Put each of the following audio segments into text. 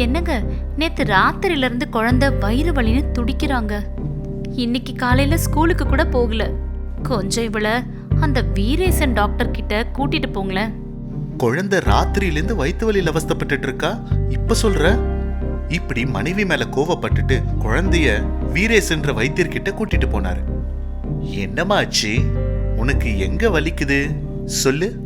என்னங்க? நேத்து ராத்திரில இருந்து குழந்தை வயிறு வலின்னு துடிக்கிறாங்க. இன்னைக்கு காலையில ஸ்கூலுக்கு கூட போகல. கொஞ்சம் இவள அந்த வீரேசன் டாக்டர் கிட்ட கூட்டிட்டு போங்களேன். குழந்தை ராத்திரியிலேருந்து வயிற்று வலியில் அவஸ்தைப்பட்டுட்டு இருக்கா? இப்ப சொல்ற? இப்படி மனைவி மேல கோவப்பட்டுட்டு குழந்தைய வீரேசன்ற வைத்தியர்கிட்ட கூட்டிட்டு போனாரு. என்னம்மா ஆச்சு? உனக்கு எங்க வலிக்குது? சொல்லு.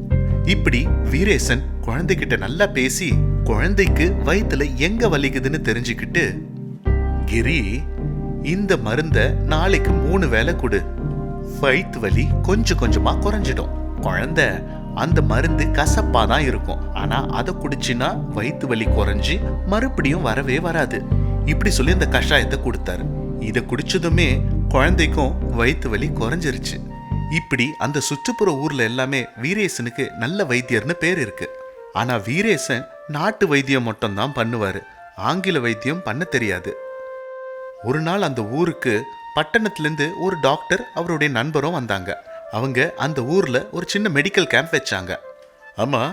இப்படி வீரேசன் குழந்தைகிட்ட நல்லா பேசி குழந்தைக்கு வயிற்றுல எங்க வலிக்குதுன்னு தெரிஞ்சுக்கிட்டு கிரி இந்த மருந்த நாளைக்கு மூணு வேலை கொடு. வயிற்று வலி கொஞ்சம் கொஞ்சமா குறைஞ்சிடும். குழந்தை அந்த மருந்து கசப்பா தான் இருக்கும். ஆனா அதை குடிச்சினா வயிற்று வலி குறைஞ்சி மறுபடியும் வரவே வராது. இப்படி சொல்லி அந்த கஷாயத்தை கொடுத்தாரு. இதை குடிச்சதுமே குழந்தைக்கும் வயிற்று வலி குறைஞ்சிருச்சு. இப்படி அந்த சுற்றுப்புற ஊர்ல எல்லாமே வீரேசனுக்கு நல்ல வைத்தியர்னு பேர் இருக்கு. ஆனால் வீரேசன் நாட்டு வைத்தியம் மட்டும்தான் பண்ணுவார். ஆங்கில வைத்தியம் பண்ண தெரியாது. ஒரு நாள் அந்த ஊருக்கு பட்டணத்துலேருந்து ஒரு டாக்டர் அவருடைய நண்பரும் வந்தாங்க. அவங்க அந்த ஊரில் ஒரு சின்ன மெடிக்கல் கேம்ப் வச்சாங்க. ஆமாம்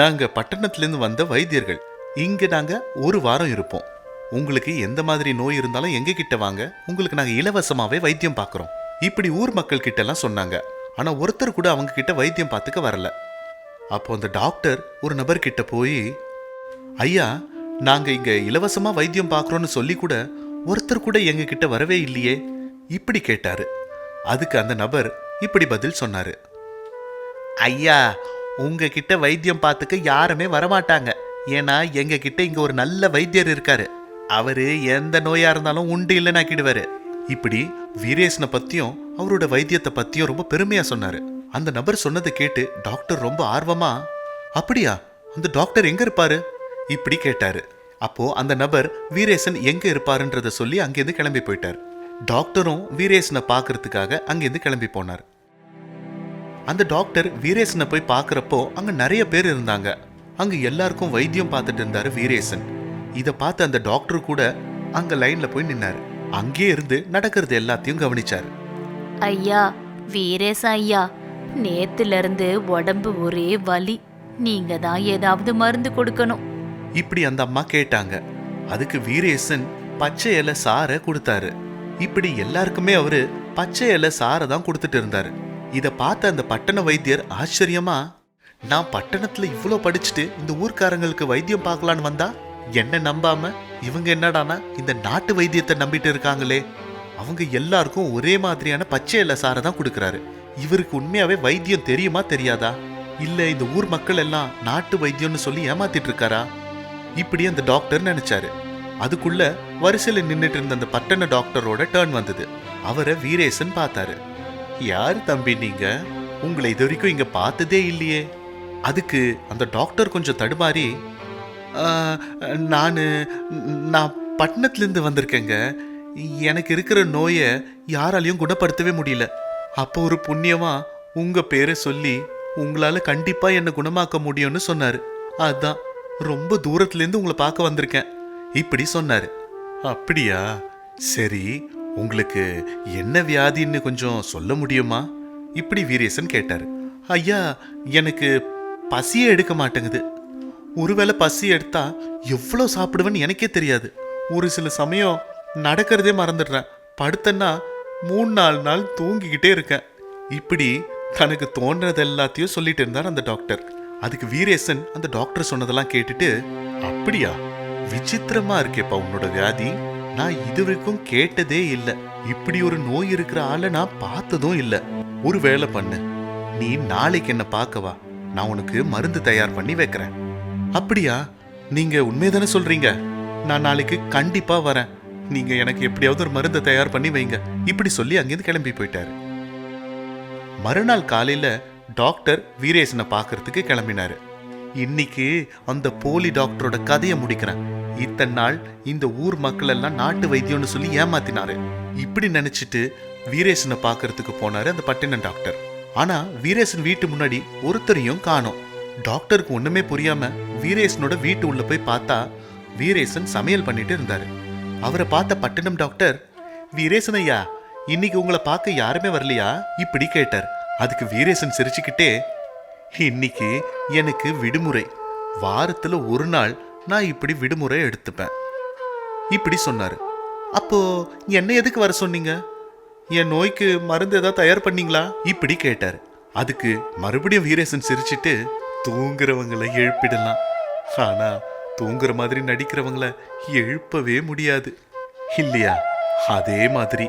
நாங்கள் பட்டணத்துலேருந்து வந்த வைத்தியர்கள். இங்கே நாங்கள் ஒரு வாரம் இருப்போம். உங்களுக்கு எந்த மாதிரி நோய் இருந்தாலும் எங்ககிட்ட வாங்க. உங்களுக்கு நாங்கள் இலவசமாகவே வைத்தியம் பார்க்குறோம் இப்படி ஊர் மக்கள் கிட்டலாம் எல்லாம் சொன்னாங்க. ஆனால் ஒருத்தர் கூட அவங்க கிட்ட வைத்தியம் பார்த்துக்க வரல. அப்போ அந்த டாக்டர் ஒரு நபர் கிட்ட போய் ஐயா நாங்க இங்க இலவசமா வைத்தியம் பார்க்குறோன்னு சொல்லி கூட ஒருத்தர் கூட எங்க கிட்ட வரவே இல்லையே இப்படி கேட்டாரு. அதுக்கு அந்த நபர் இப்படி பதில் சொன்னாரு. ஐயா உங்ககிட்ட வைத்தியம் பார்த்துக்க யாருமே வரமாட்டாங்க. ஏன்னா எங்க கிட்ட இங்க ஒரு நல்ல வைத்தியர் இருக்காரு. அவரு எந்த நோயா இருந்தாலும் உண்டு இல்லைன்னு ஆக்கிடுவாரு. இப்படி வீரேசனை பத்தியும் அவரோட வைத்தியத்தை பத்தியும் ரொம்ப பெருமையா சொன்னாரு. அந்த நபர் சொன்னதை கேட்டு டாக்டர் ரொம்ப ஆர்வமா அப்படியா? அந்த டாக்டர் எங்க இருப்பாரு? இப்படி கேட்டாரு. அப்போ அந்த நபர் வீரேசன் எங்க இருப்பாருன்றத சொல்லி அங்கேருந்து கிளம்பி போயிட்டார். டாக்டரும் வீரேசனை பார்க்கறதுக்காக அங்கேருந்து கிளம்பி போனார். அந்த டாக்டர் வீரேசனை போய் பார்க்குறப்போ அங்கே நிறைய பேர் இருந்தாங்க. அங்கே எல்லாருக்கும் வைத்தியம் பார்த்துட்டு இருந்தார் வீரேசன். இதை பார்த்து அந்த டாக்டர் கூட அங்கே லைனில் போய் நின்னார். அங்கேயே இருந்து நடக்கிறது எல்லாத்தையும் கவனிச்சார். ஐயா வீரேச ஐயா நேத்துலேருந்து உடம்பு ஒரே வலி. நீங்க தான் ஏதாவது மருந்து கொடுக்கணும். இப்படி அந்த அம்மா கேட்டாங்க. அதுக்கு வீரேசன் பச்சை இலை சாரை கொடுத்தாரு. இப்படி எல்லாருக்குமே அவரு பச்சை இலை சாரை தான் கொடுத்துட்டு இருந்தாரு. இத பார்த்த அந்த பட்டண வைத்தியர் ஆச்சரியமா நான் பட்டணத்துல இவ்வளோ படிச்சுட்டு இந்த ஊர்க்காரங்களுக்கு வைத்தியம் பார்க்கலான்னு வந்தா என்ன நம்பாம இவங்க என்னடானா இந்த நாட்டு வைத்தியத்தை நம்பிட்டு இருக்காங்களே? அவங்க எல்லாருக்கும் ஒரே மாதிரியான பச்சை இலை சாரை தான் கொடுக்குறாரு. இவருக்கு உண்மையாவே வைத்தியம் தெரியுமா தெரியாதா? இல்ல இந்த ஊர் மக்கள் எல்லாம் நாட்டு வைத்தியம்னு சொல்லி ஏமாத்திட்டு இருக்காரா? இப்படி அந்த டாக்டர் நினைச்சாரு. அதுக்குள்ள வரிசையில் நின்றுட்டு இருந்த அந்த பட்டண டாக்டரோட டேர்ன் வந்தது. அவரை வீரேசன் பார்த்தாரு. யார் தம்பி நீங்க? உங்களை இது வரைக்கும் இங்க பார்த்ததே இல்லையே. அதுக்கு அந்த டாக்டர் கொஞ்சம் தடுமாறி நான் நான் பட்டணத்துலேருந்து வந்திருக்கேங்க. எனக்கு இருக்கிற நோயை யாராலையும் குணப்படுத்தவே முடியல. அப்போ ஒரு புண்ணியமா உங்க பேரை சொல்லி உங்களால கண்டிப்பா என்னை குணமாக்க முடியும்னு சொன்னாரு. அதான் ரொம்ப தூரத்துலேருந்து உங்களை பார்க்க வந்திருக்கேன். இப்படி சொன்னாரு. அப்படியா? சரி உங்களுக்கு என்ன வியாதின்னு கொஞ்சம் சொல்ல முடியுமா? இப்படி வீரேசன் கேட்டார். ஐயா எனக்கு பசியே எடுக்க மாட்டேங்குது. ஒருவேளை பசி எடுத்தா எவ்வளோ சாப்பிடுவேன்னு எனக்கே தெரியாது. ஒரு சில சமயம் நடக்கிறதே மறந்துடுறேன். படுத்தேன்னா மூணு நாலு நாள் தூங்கிக்கிட்டே இருக்கேன். இப்படி தனக்கு தோன்றது எல்லாத்தையும் சொல்லிட்டு இருந்தார் அந்த டாக்டர். அதுக்கு வீரேசன் அந்த டாக்டர் சொன்னதெல்லாம் கேட்டுட்டு அப்படியா? விசித்திரமா இருக்கேப்பா உன்னோட வியாதி. நான் இது வரைக்கும் கேட்டதே இல்லை. இப்படி ஒரு நோய் இருக்கிற ஆளை நான் பார்த்ததும் இல்லை. ஒரு வேலை பண்ணு. நீ நாளைக்கு என்ன பார்க்கவா நான் உனக்கு மருந்து தயார் பண்ணி வைக்கிறேன். அப்படியா? நீங்க உண்மைதானே சொல்றீங்க? நான் நாளைக்கு கண்டிப்பா வரேன். நீங்க எனக்கு எப்படியாவது ஒரு மருந்தை தயார் பண்ணி வைங்க. இப்படி சொல்லி அங்கேருந்து கிளம்பி போயிட்டாரு. மறுநாள் காலையில டாக்டர் வீரேசனை பார்க்கறதுக்கு கிளம்பினாரு. இன்னைக்கு அந்த போலி டாக்டரோட கதையை முடிக்கிறேன். இத்தனை நாள் இந்த ஊர் மக்கள் எல்லாம் நாட்டு வைத்தியம்னு சொல்லி ஏமாத்தினாரு. இப்படி நினைச்சிட்டு வீரேசனை பார்க்கறதுக்கு போனாரு அந்த பட்டின டாக்டர். ஆனா வீரேசன் வீட்டு முன்னாடி ஒருத்தரையும் காணோம். டாக்டருக்கு ஒண்ணுமே புரியாம வீரேசனோட வீட்டு உள்ள போய் பார்த்தா வீரேசன் சமையல் பண்ணிட்டு இருந்தாரு. அவரை பார்த்த பட்டினம் டாக்டர் வீரேசன் ஐயா இன்னைக்கு உங்களை பார்க்க யாருமே வரலையா? இப்படி கேட்டார். அதுக்கு வீரேசன் சிரிச்சுக்கிட்டே இன்னைக்கு எனக்கு விடுமுறை. வாரத்தில் ஒரு நாள் நான் இப்படி விடுமுறை எடுத்துப்பேன். இப்படி சொன்னார். அப்போ என்ன எதுக்கு வர சொன்னீங்க? என் நோய்க்கு மருந்து ஏதாவது தயார் பண்ணீங்களா? இப்படி கேட்டார். அதுக்கு மறுபடியும் வீரேசன் சிரிச்சிட்டு தூங்குறவங்களை எழுப்பிடலாம். ஆனா தூங்குற மாதிரி நடிக்கிறவங்கள எழுப்பவே முடியாது. இல்லையா? அதே மாதிரி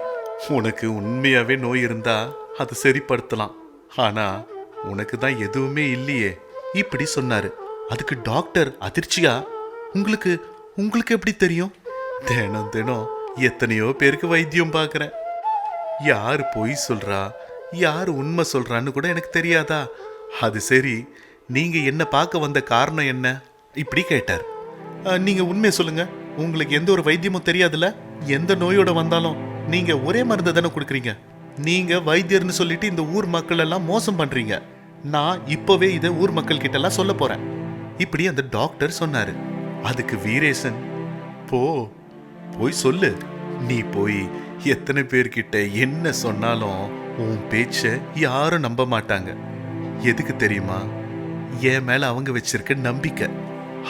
உனக்கு உண்மையாவே நோய் இருந்தா அதை சரிப்படுத்தலாம். ஆனா உனக்கு தான் எதுவுமே இல்லையே. இப்படி சொன்னாரு. அதுக்கு டாக்டர் அதிர்ச்சியா? உங்களுக்கு உங்களுக்கு எப்படி தெரியும்? தினம் தினம் எத்தனையோ பேருக்கு வைத்தியம் பார்க்குறேன். யார் பொய் சொல்றா? யார் உண்மை சொல்றான்னு கூட எனக்கு தெரியாதா? அது சரி நீங்க என்ன பார்க்க வந்த காரணம் என்ன? இப்படி கேட்டார். நீங்கள் உண்மையை சொல்லுங்கள் உங்களுக்கு எந்த ஒரு வைத்தியமும் தெரியாதுல்ல? எந்த நோயோட வந்தாலும் நீங்கள் ஒரே மருந்து தானே கொடுக்குறீங்க. நீங்கள் வைத்தியர்னு சொல்லிட்டு இந்த ஊர் மக்கள் எல்லாம் மோசம் பண்ணுறீங்க நான் இப்போவே இதை ஊர் மக்கள் கிட்ட சொல்ல போகிறேன் இப்படி அந்த டாக்டர் சொன்னார். அதுக்கு வீரேசன் போ போய் சொல்லு. நீ போய் எத்தனை பேர்கிட்ட என்ன சொன்னாலும் உன் பேச்சை யாரும் நம்ப மாட்டாங்க. எதுக்கு தெரியுமா? என் மேலே அவங்க வச்சிருக்க நம்பிக்கை.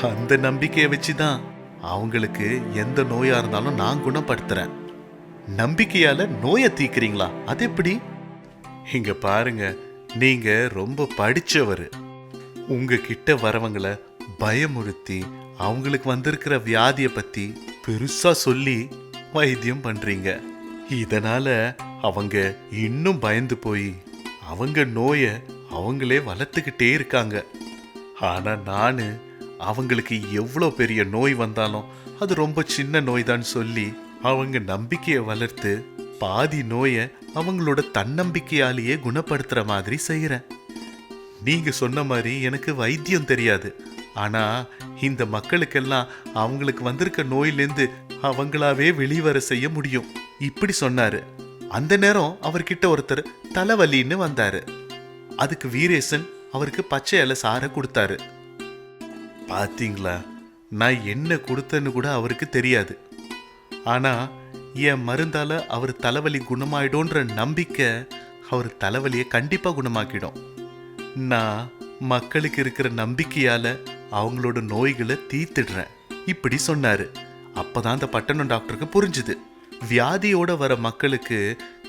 அந்த நம்பிக்கையை வச்சுதான் அவங்களுக்கு எந்த நோயா இருந்தாலும் நான் குணப்படுத்துறேன். நம்பிக்கையால நோயை தீக்குறீங்களா அது எப்படி? இங்க பாருங்க நீங்க ரொம்ப படிச்சவர். உங்ககிட்ட வரவங்களை பயமுறுத்தி அவங்களுக்கு வந்திருக்கிற வியாதியை பத்தி பெருசா சொல்லி வைத்தியம் பண்றீங்க. இதனால அவங்க இன்னும் பயந்து போய் அவங்க நோயை அவங்களே வளர்த்துக்கிட்டே இருக்காங்க. ஆனா நான் அவங்களுக்கு எவ்வளோ பெரிய நோய் வந்தாலும் அது ரொம்ப சின்ன நோய் தான் சொல்லி அவங்க நம்பிக்கையை வளர்த்து பாதி நோயை அவங்களோட தன்னம்பிக்கையாலேயே குணப்படுத்துகிற மாதிரி செய்கிறேன் நீங்கள் சொன்ன மாதிரி எனக்கு வைத்தியம் தெரியாது. ஆனால் இந்த மக்களுக்கெல்லாம் அவங்களுக்கு வந்திருக்க நோயிலேருந்து அவங்களாவே வெளிவர செய்ய முடியும். இப்படி சொன்னாரு. அந்த நேரம் அவர்கிட்ட ஒருத்தர் தலைவலின்னு வந்தாரு. அதுக்கு வீரேசன் அவருக்கு பச்சை இலை சாரை கொடுத்தாரு. பார்த்தீங்களா நான் என்ன கொடுத்தேன்னு கூட அவருக்கு தெரியாது. ஆனால் என் மருந்தால் அவர் தலைவலி குணமாயிடும்ன்ற நம்பிக்கை அவர் தலைவலியை கண்டிப்பாக குணமாக்கிடும். நான் மக்களுக்கு இருக்கிற நம்பிக்கையால் அவங்களோட நோய்களை தீர்த்துடுறேன். இப்படி சொன்னார். அப்போ தான் அந்த பட்டணம் டாக்டருக்கு புரிஞ்சுது. வியாதியோட வர மக்களுக்கு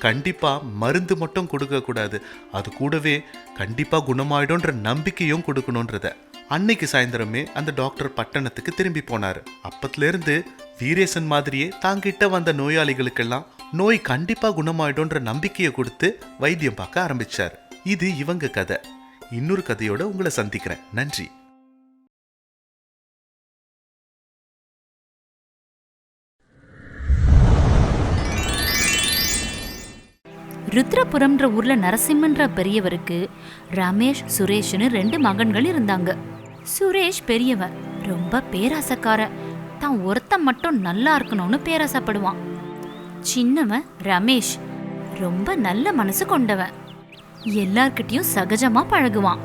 கண்டிப்பாக மருந்து மட்டும் கொடுக்கக்கூடாது. அது கூடவே கண்டிப்பாக குணமாயிடும்ன்ற நம்பிக்கையும் கொடுக்கணுன்றத அன்னைக்கு சாயந்தரமே அந்த டாக்டர் பட்டணத்துக்கு திரும்பி போனார். அப்பத்துலேருந்து வீரேசன் மாதிரியே தாங்கிட்ட வந்த நோயாளிகளுக்கெல்லாம் நோய் கண்டிப்பா குணமாயிடும்ன்ற நம்பிக்கையை கொடுத்து வைத்தியம் பார்க்க ஆரம்பிச்சார். இது இவங்க கதை. இன்னொரு கதையோட உங்களை சந்திக்கிறேன். நன்றி. ருத்ரபுரம்ன்ற ஊர்ல நரசிம்மன்ற பெரியவருக்கு ரமேஷ் சுரேஷ்னு ரெண்டு மகன்கள் இருந்தாங்க. சுரேஷ் பெரியவன் ரொம்ப பேராசக்காரன் தான் ஒருத்தன் மட்டும் நல்லா இருக்கணும்னு பேராசப்படுவான். சின்னவன் ரமேஷ் ரொம்ப நல்ல மனசு கொண்டவன். எல்லார்கிட்டயும் சகஜமா பழகுவான்.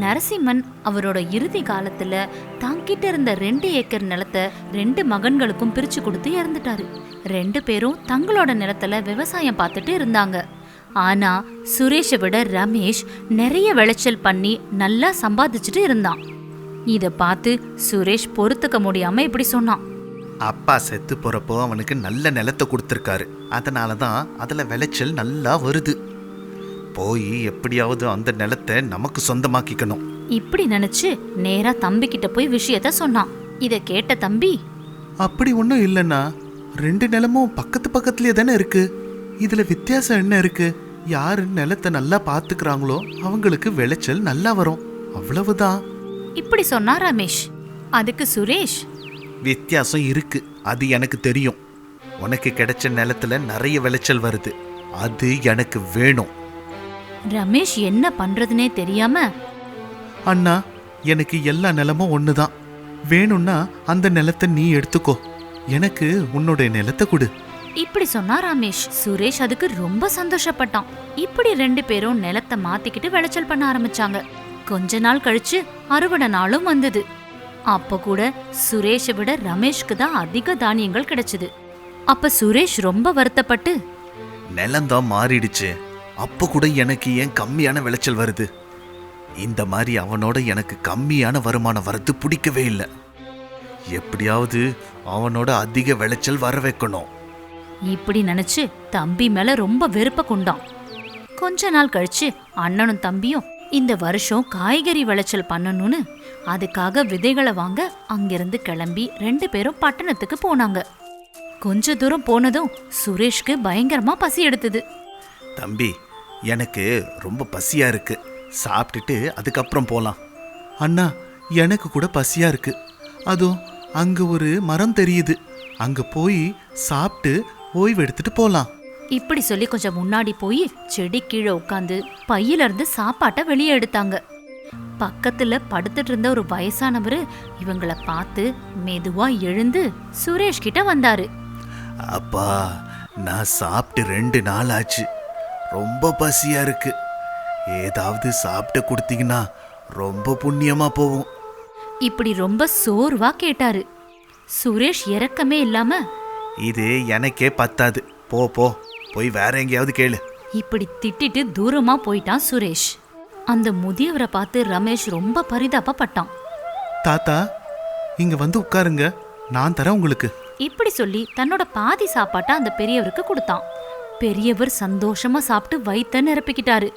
நரசிம்மன் அவரோட இறுதி காலத்துல தாங்கிட்ட இருந்த ரெண்டு ஏக்கர் நிலத்தை ரெண்டு மகன்களுக்கும் பிரிச்சு கொடுத்து இறந்துட்டாரு. ரெண்டு பேரும் தங்களோட நிலத்துல விவசாயம் பார்த்துட்டு இருந்தாங்க. ஆனா சுரேஷை விட ரமேஷ் நிறைய விளைச்சல் பண்ணி நல்லா சம்பாதிச்சுட்டு இருந்தான். இத பார்த்து சுரேஷ் பொறுத்துக்க முடியாம இப்படி சொன்னான். அப்பா செத்து போறப்போ அவனுக்கு நல்ல நிலத்தை கொடுத்துருக்காரு. அதனால தான் அதுல விளைச்சல் நல்லா வருது. போய் எப்படியாவது அந்த நிலத்தை நமக்கு சொந்தமாக்கிக்கணும். இப்படி நினைச்சு நேரா தம்பி கிட்ட போய் விஷயத்த சொன்னான். இத கேட்ட தம்பி அப்படி ஒன்றும் இல்லைண்ணா. ரெண்டு நிலமும் பக்கத்து பக்கத்துலயே தானே இருக்கு. இதுல வித்தியாசம் என்ன இருக்கு? யாரு நிலத்தை நல்லா பாத்துக்கிறாங்களோ அவங்களுக்கு விளைச்சல் நல்லா வரும். அவ்வளவுதான். இப்படி சொன்னா ரமேஷ்? அதுக்கு சுரேஷ்? வித்தியாசம் இருக்கு. அது எனக்கு தெரியும். உனக்கு கிடைச்ச நிலத்துல நிறைய விளைச்சல் வருது. அது எனக்கு வேணும். ரமேஷ் என்ன பண்றதுனே தெரியாம? அண்ணா எனக்கு எல்லா நிலமும் ஒண்ணுதான். வேணும்னா அந்த நிலத்தை நீ எடுத்துக்கோ. எனக்கு உன்னுடைய நிலத்தை கொடு. இப்படி சொன்னா ரமேஷ் சுரேஷ் அதுக்கு ரொம்ப சந்தோஷப்பட்டான். இப்படி ரெண்டு பேரும் நிலத்தை மாத்திக்கிட்டு விளைச்சல் பண்ண ஆரம்பிச்சாங்க. கொஞ்ச நாள் கழிச்சு அறுவடை நாளும் வந்தது. அப்ப கூட சுரேஷை விட ரமேஷ்க்கு தான் அதிக தானியங்கள் கிடைச்சது. அப்ப சுரேஷ் ரொம்ப வருத்தப்பட்டு நிலம்தான் மாறிடுச்சு. அப்போ கூட எனக்கு ஏன் கம்மியான விளைச்சல் வருது? இந்த மாதிரி அவனோட எனக்கு கம்மியான வருமானம் வரது பிடிக்கவே இல்லை. எப்படியாவது அவனோட அதிக விளைச்சல் வர வைக்கணும். இப்படி நினைச்சு தம்பி மேல ரொம்ப வெறுப்ப கொண்டான். கொஞ்ச நாள் கழிச்சு அண்ணனும் தம்பியும் இந்த வருஷம் காய்கறி விளைச்சல் பண்ணணும்னு. அதுக்காக விதைகளை வாங்க அங்கிருந்து கிளம்பி ரெண்டு பேரும் பட்டணத்துக்கு போனாங்க. கொஞ்ச தூரம் போனதும் சுரேஷ்க்கு பயங்கரமா பசி எடுத்தது. தம்பி எனக்கு ரொம்ப பசியா இருக்கு. சாப்பிட்டுட்டு அதுக்கப்புறம் போலாம். அண்ணா எனக்கு கூட பசியா இருக்கு. அதுவும் அங்க ஒரு மரம் தெரியுது. அங்க போய் சாப்பிட்டு ஓய்வு எடுத்துட்டு போலாம். இப்படி சொல்லி கொஞ்சம் முன்னாடி போய் செடி கீழே உட்காந்து பையில இருந்து சாப்பாட்டை வெளியே எடுத்தாங்க. பக்கத்துல படுத்துட்டு இருந்த ஒரு வயசானவரு இவங்கள பார்த்து மெதுவா எழுந்து சுரேஷ் கிட்ட வந்தாரு. அப்பா நான் சாப்பிட்டு ரெண்டு நாள் ஆச்சு ரொம்ப பசியா இருக்கு. ஏதாவது சாப்பிட்டு கொடுத்தீங்கன்னா ரொம்ப புண்ணியமா போகும். இப்படி ரொம்ப சோர்வா கேட்டாரு. சுரேஷ் இறக்கமே இல்லாம இது எனக்கே பத்தாது. போ போ. போய் வேற எங்கேயாவது கேளு. இப்படி திட்டிட்டு தூரமா போயிட்டான் சுரேஷ். அந்த முதியவரை பார்த்து ரமேஷ் ரொம்ப பரிதாபப்பட்டான். தாத்தா இங்க வந்து உட்காருங்க. நான் தரேன் உங்களுக்கு. இப்படி சொல்லி தன்னோட பாதி சாப்பாட்டை அந்த பெரியவருக்கு கொடுத்தான். பெரியவர் சந்தோஷமா சாப்பிட்டு வயித்த நிரப்பிக்கிட்டாரு.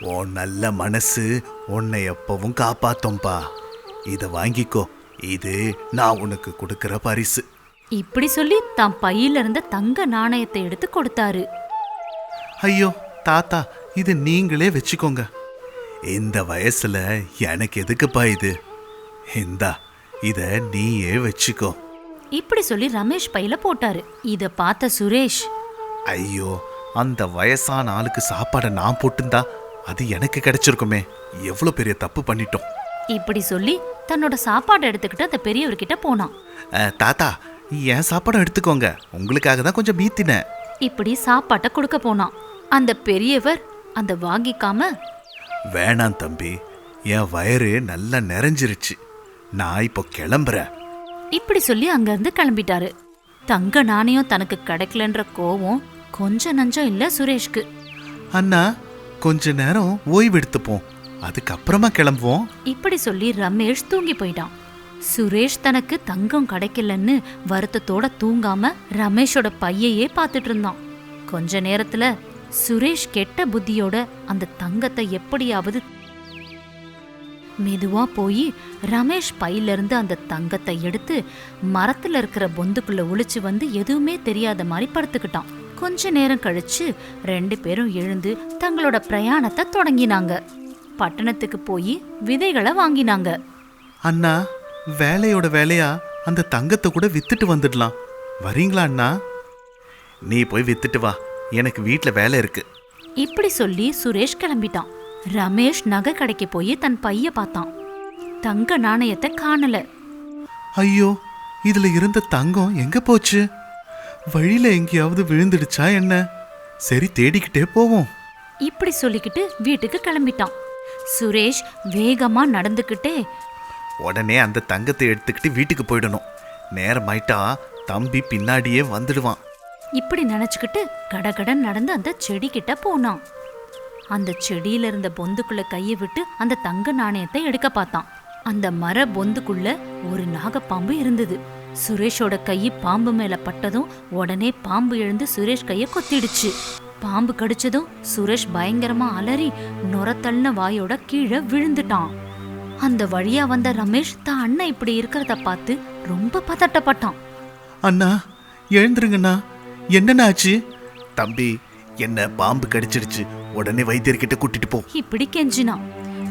உன் நல்ல மனசு உன்னை எப்பவும் காப்பாத்தோம்பா. இதை வாங்கிக்கோ. இது நான் உனக்கு கொடுக்கிற பரிசு. இப்படி சொல்லி தான் பையில இருந்த தங்க நாணயத்தை எடுத்து கொடுத்தாரு. ஐயோ தாத்தா இது நீங்களே வச்சுக்கோங்க. இந்த வயசுல எனக்கு எதுக்குப்பா இது? இந்தா இத நீயே வச்சுக்கோ. இப்படி சொல்லி ரமேஷ் பையில போட்டாரு. இத பார்த்த சுரேஷ். ஐயோ அந்த வயசான ஆளுக்கு சாப்பாடை நான் போட்டிருந்தா அது எனக்கு கிடைச்சிருக்குமே. எவ்வளோ பெரிய தப்பு பண்ணிட்டோம். இப்படி சொல்லி தன்னோட சாப்பாடை எடுத்துக்கிட்டு அந்த பெரியவர்கிட்ட போனான். தாத்தா என் சாப்பாடை எடுத்துக்கோங்க. உங்களுக்காக தான் கொஞ்சம் மீத்தினேன் இப்படி சாப்பாட்டை கொடுக்க போனான். அந்த பெரியவர் அந்த வாங்கிக்காம. வேணாம் தம்பி என் வயிறு நல்லா நிறைஞ்சிருச்சு. நான் இப்போ கிளம்புறேன். இப்படி சொல்லி அங்கிருந்து கிளம்பிட்டாரு. தங்க நாணயம் தனக்கு கிடைக்கலன்ற கோவம் கொஞ்ச நஞ்சம் இல்ல சுரேஷ்க்கு. அண்ணா கொஞ்ச நேரம் ஓய்வு எடுத்துப்போம். அதுக்கப்புறமா கிளம்புவோம். இப்படி சொல்லி ரமேஷ் தூங்கி போயிட்டான். சுரேஷ் தனக்கு தங்கம் கிடைக்கலன்னு வருத்தத்தோட தூங்காம ரமேஷோட பையையே பார்த்துட்டு இருந்தான். கொஞ்ச நேரத்துல சுரேஷ் கெட்ட புத்தியோட அந்த தங்கத்தை எப்படியாவது மெதுவா போய் ரமேஷ் பையிலிருந்து அந்த தங்கத்தை எடுத்து மரத்துல இருக்கிற பொந்துக்குள்ள ஒளிச்சு வந்து எதுவுமே தெரியாத மாதிரி படுத்துக்கிட்டான். கொஞ்ச நேரம் கழிச்சு ரெண்டு பேரும் எழுந்து தங்களோட பிரயாணத்தை தொடங்கினாங்க. பட்டணத்துக்கு போய் விதைகளை வாங்கினாங்க. அண்ணா வேலையோட வேலையா அந்த தங்கத்தை கூட வித்துட்டு வந்துடலாம். வரீங்களா அண்ணா? நீ போய் வித்துட்டு வா. எனக்கு வீட்டில் வேலை இருக்கு. இப்படி சொல்லி சுரேஷ் கிளம்பிட்டான். ரமேஷ் நகை கடைக்கு போய் தன் பைய பார்த்தான். தங்க நாணயத்தை காணல. ஐயோ இதுல இருந்த தங்கம் எங்க போச்சு? வழியில எங்கேயாவது விழுந்துடுச்சா என்ன? சரி தேடிக்கிட்டே போவோம். இப்படி சொல்லிக்கிட்டு வீட்டுக்கு கிளம்பிட்டான். சுரேஷ் வேகமா நடந்துக்கிட்டே உடனே அந்த தங்கத்தை எடுத்துக்கிட்டு வீட்டுக்கு போயிடணும். நேரமாயிட்டா தம்பி பின்னாடியே வந்துடுவான். இப்படி நினைச்சுக்கிட்டு கடகடன் நடந்து அந்த செடி கிட்ட போனான். அந்த செடியில இருந்த பொந்துக்குள்ள கையை விட்டு அந்த தங்க நாணயத்தை எடுக்க பார்த்தான். அந்த மர பொந்துக்குள்ள ஒரு நாகப்பாம்பு இருந்தது. சுரேஷோட கை பாம்பு மேல பட்டதும் உடனே பாம்பு எழுந்து சுரேஷ் கைய கொத்திடுச்சு. பாம்பு கடிச்சதும் சுரேஷ் பயங்கரமா அலறி நுரத்தள்ளின வாயோட கீழே விழுந்துட்டான். அந்த வழியா வந்த ரமேஷ் தான் அண்ணன் இப்படி இருக்கிறத பார்த்து ரொம்ப பதட்டப்பட்டான். அண்ணா எழுந்துருங்கண்ணா. என்னண்ணா ஆச்சு? தம்பி என்ன பாம்பு கடிச்சிடுச்சு உடனே வைத்தியர்கிட்ட கூட்டிட்டு போ. இப்படி கெஞ்சினான்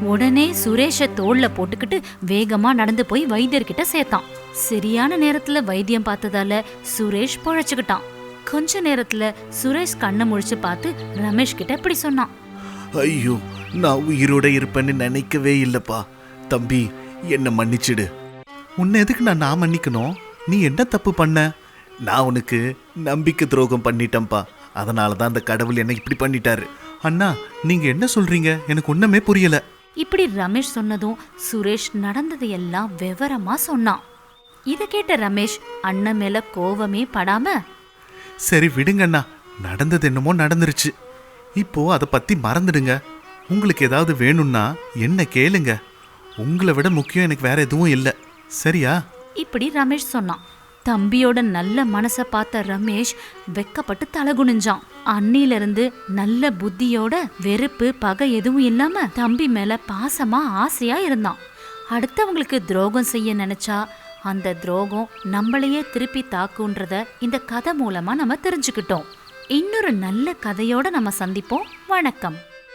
உடனே சுரேஷ தோள்ல போட்டுக்கிட்டு வேகமா நடந்து போய் வைத்தியர்கிட்ட சேர்த்தான். சரியான நேரத்துல வைத்தியம் பார்த்ததால சுரேஷ் பொழைச்சுக்கிட்டான். கொஞ்ச நேரத்துல சுரேஷ் கண்ணை முழிச்சு பார்த்து ரமேஷ் கிட்ட இப்படி சொன்னான். ஐயோ நான் உயிரோட இருப்பேன்னு நினைக்கவே இல்லப்பா. தம்பி என்ன மன்னிச்சிடு. உன்னை எதுக்கு நான் நான் மன்னிக்கணும்? நீ என்ன தப்பு பண்ண? நான் உனக்கு நம்பிக்கை துரோகம் பண்ணிட்டேன்ப்பா. அதனால தான் அந்த கடவுள் என்ன இப்படி பண்ணிட்டாரு. அண்ணா நீங்க என்ன சொல்றீங்க? எனக்கு ஒண்ணுமே புரியல. இப்படி ரமேஷ் சொன்னதும் சுரேஷ் நடந்தது எல்லாம் விவரமா சொன்னான். இத கேட்ட ரமேஷ் அண்ணன் மேல கோவமே படாம சரி விடுங்கண்ணா நடந்தது என்னமோ நடந்துருச்சு. இப்போ அதை பத்தி மறந்துடுங்க. உங்களுக்கு ஏதாவது வேணும்னா என்ன கேளுங்க. உங்களை விட முக்கியம் எனக்கு வேற எதுவும் இல்லை. சரியா? இப்படி ரமேஷ் சொன்னான். தம்பியோட நல்ல மனசை பார்த்த ரமேஷ் வெக்கப்பட்டு தலை குனிஞ்சான். அன்னிலிருந்து நல்ல புத்தியோட வெறுப்பு பகை எதுவும் இல்லாம தம்பி மேல பாசமா ஆசையா இருந்தான். அடுத்தவங்களுக்கு துரோகம் செய்ய நினைச்சா அந்த துரோகம் நம்மளையே திருப்பி தாக்குன்றத இந்த கதை மூலமா நம்ம தெரிஞ்சுக்கிட்டோம். இன்னொரு நல்ல கதையோட நம்ம சந்திப்போம். வணக்கம்.